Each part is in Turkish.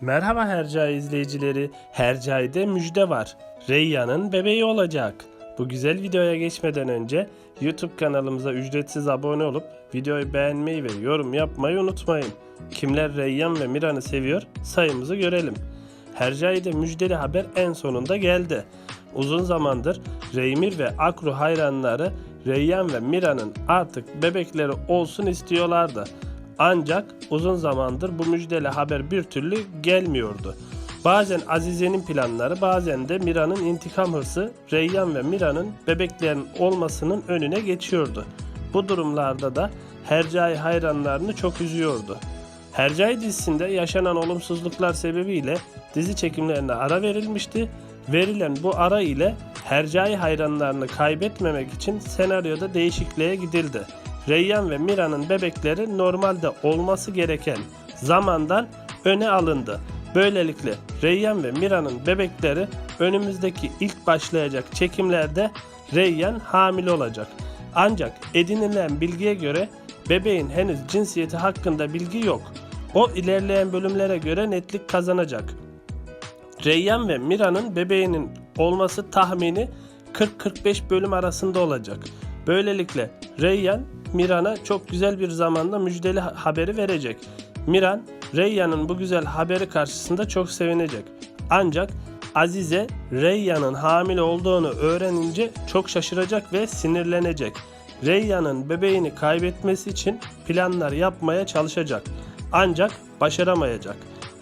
Merhaba Hercai izleyicileri. Hercai'de müjde var. Reyyan'ın bebeği olacak. Bu güzel videoya geçmeden önce YouTube kanalımıza ücretsiz abone olup videoyu beğenmeyi ve yorum yapmayı unutmayın. Kimler Reyyan ve Miran'ı seviyor sayımızı görelim. Hercai'de müjdeli haber en sonunda geldi. Uzun zamandır Reymir ve Akru hayranları Reyyan ve Mira'nın artık bebekleri olsun istiyorlardı. Ancak uzun zamandır bu müjdeli haber bir türlü gelmiyordu. Bazen Azize'nin planları bazen de Mira'nın intikam hırsı Reyyan ve Mira'nın bebeklerin olmasının önüne geçiyordu. Bu durumlarda da Hercai hayranlarını çok üzüyordu. Hercai dizisinde yaşanan olumsuzluklar sebebiyle dizi çekimlerine ara verilmişti. Verilen bu ara ile Hercai hayranlarını kaybetmemek için senaryoda değişikliğe gidildi. Reyyan ve Mira'nın bebekleri normalde olması gereken zamandan öne alındı. Böylelikle Reyyan ve Mira'nın bebekleri önümüzdeki ilk başlayacak çekimlerde Reyyan hamile olacak. Ancak edinilen bilgiye göre bebeğin henüz cinsiyeti hakkında bilgi yok. O ilerleyen bölümlere göre netlik kazanacak. Reyyan ve Mira'nın bebeğinin olması tahmini 40-45 bölüm arasında olacak. Böylelikle Reyyan Miran'a çok güzel bir zamanda müjdeli ha- haberi verecek. Miran, Reyyan'ın bu güzel haberi karşısında çok sevinecek. Ancak Azize Reyyan'ın hamile olduğunu öğrenince çok şaşıracak ve sinirlenecek. Reyyan'ın bebeğini kaybetmesi için planlar yapmaya çalışacak. Ancak başaramayacak.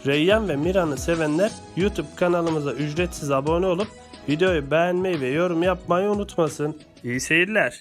Reyyan ve Mira'nı sevenler YouTube kanalımıza ücretsiz abone olup videoyu beğenmeyi ve yorum yapmayı unutmasın. İyi seyirler.